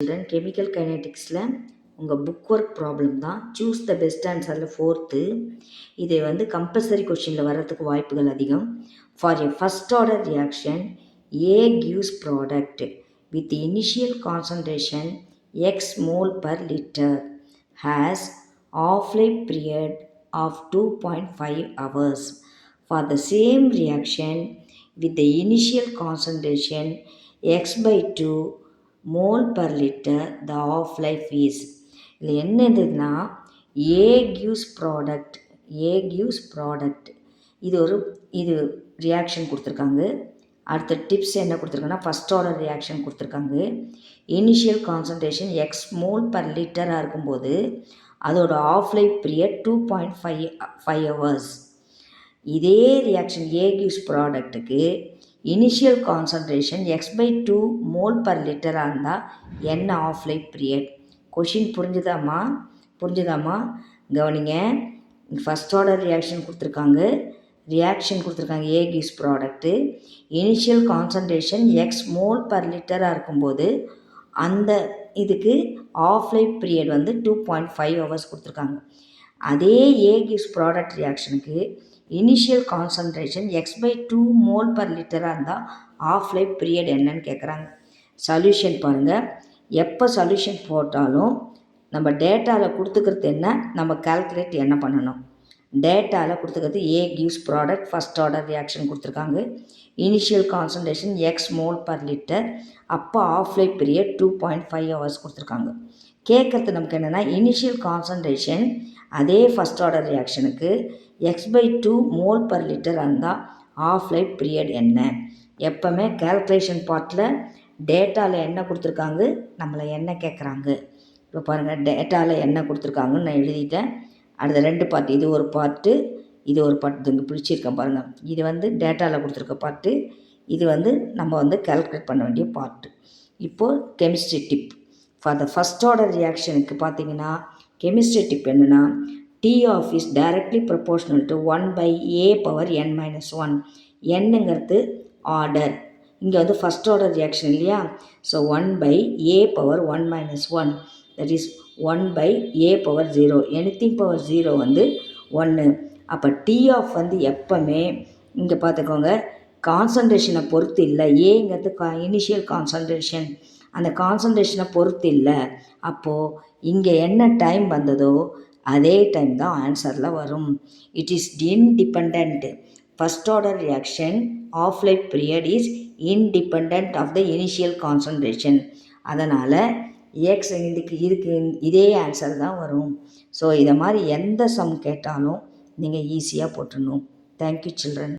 Children chemical கைனெட்டிக்ஸில் உங்கள் book work problem தான். சூஸ் த பெஸ்ட் ஆன்சரில் ஃபோர்த்து இது வந்து கம்பல்சரி கொஷினில் வர்றதுக்கு வாய்ப்புகள் அதிகம். For a first order reaction A gives product with initial concentration x mole per litre has half life period of two point five hours for the same reaction with the initial concentration x by two mole per litre the half life is இதில் என்ன இருந்ததுன்னா ஏ gives product ஏ gives product. இது ஒரு இது reaction கொடுத்துருக்காங்க. அடுத்த tips என்ன கொடுத்துருக்காங்கன்னா ஃபஸ்ட் ஆர்டர் ரியாக்ஷன் கொடுத்துருக்காங்க. Initial concentration x mole per லிட்டராக இருக்கும்போது அதோட half life period two point five five hours இதே reaction A ப்ராடக்ட்டுக்கு initial concentration x by two mole per லிட்டராக இருந்தால் என்ன ஆஃப் லைஃப் பீரியட் கொஷின் புரிஞ்சுதாம்மா? புரிஞ்சுதாம்மா? கவனிங்க. ஃபஸ்ட் ஆர்டர் ரியாக்ஷன் கொடுத்துருக்காங்க. ரியாக்ஷன் கொடுத்துருக்காங்க A gives product initial concentration x mole per லிட்டராக இருக்கும்போது அந்த இதுக்கு ஆஃப் லைஃப் பீரியட் வந்து டூ பாயிண்ட் ஃபைவ் ஹவர்ஸ் கொடுத்துருக்காங்க. அதே A gives product ரியாக்ஷனுக்கு initial concentration x by two mole per லிட்டராக இருந்தால் ஆஃப் லைஃப் பீரியட் என்னன்னு கேட்குறாங்க சொல்யூஷன் பாருங்கள் எப்போ சொல்யூஷன் போட்டாலும் நம்ம டேட்டாவில் கொடுத்துக்கிறது என்ன? நம்ம கால்குலேட் என்ன பண்ணணும்? டேட்டாவில் கொடுத்துக்கிறது A gives product first order reaction கொடுத்துருக்காங்க. Initial concentration x mole per litre அப்போ half life period two point five hours கொடுத்துருக்காங்க. கேட்குறது நமக்கு என்னென்னா இனிஷியல் கான்சன்ட்ரேஷன் அதே first order ரியாக்ஷனுக்கு x by two mole per litre இருந்தால் ஆஃப் லைஃப் பீரியட் என்ன? எப்போவுமே கேல்குலேஷன் பார்ட்டில் டேட்டாவில் என்ன கொடுத்துருக்காங்க? நம்மளை என்ன கேட்குறாங்க இப்போ பாருங்கள் டேட்டாவில் என்ன கொடுத்துருக்காங்கன்னு நான் எழுதிட்டேன். அடுத்த ரெண்டு பார்ட் இது ஒரு பார்ட்டு இது ஒரு பார்ட் இங்கே பிடிச்சிருக்கேன் பாருங்கள் இது வந்து டேட்டாவில் கொடுத்துருக்க பார்ட்டு இது வந்து நம்ம வந்து கேல்குலேட் பண்ண வேண்டிய பார்ட்டு இப்போது chemistry tip for the first order ரியாக்ஷனுக்கு பார்த்தீங்கன்னா கெமிஸ்ட்ரி டிப் என்னென்னா T half is directly proportional to one by A power n minus one என்னங்கிறது ஆர்டர் இங்கே வந்து ஃபஸ்ட் ஆர்டர் ரியாக்ஷன் இல்லையா? So one by A power one minus one that is one by A power zero anything power zero வந்து ஒன்று அப்போ D of வந்து எப்போவுமே இங்கே பார்த்துக்கோங்க கான்சன்ட்ரேஷனை பொறுத்து இல்லை. ஏங்கிறது கா இனிஷியல் கான்சன்ட்ரேஷன் அந்த கான்சன்ட்ரேஷனை பொறுத்து இல்லை. அப்போது இங்கே என்ன டைம் வந்ததோ அதே டைம் தான் ஆன்சரில் வரும். It is independent first order reaction half life period is independent of the initial concentration அதனால் எக்ஸ் இதுக்கு இதுக்கு இதே ஆன்சர் தான் வரும். ஸோ இதை மாதிரி எந்த சம் கேட்டாலும் நீங்கள் ஈஸியாக போட்டுடணும். Thank you children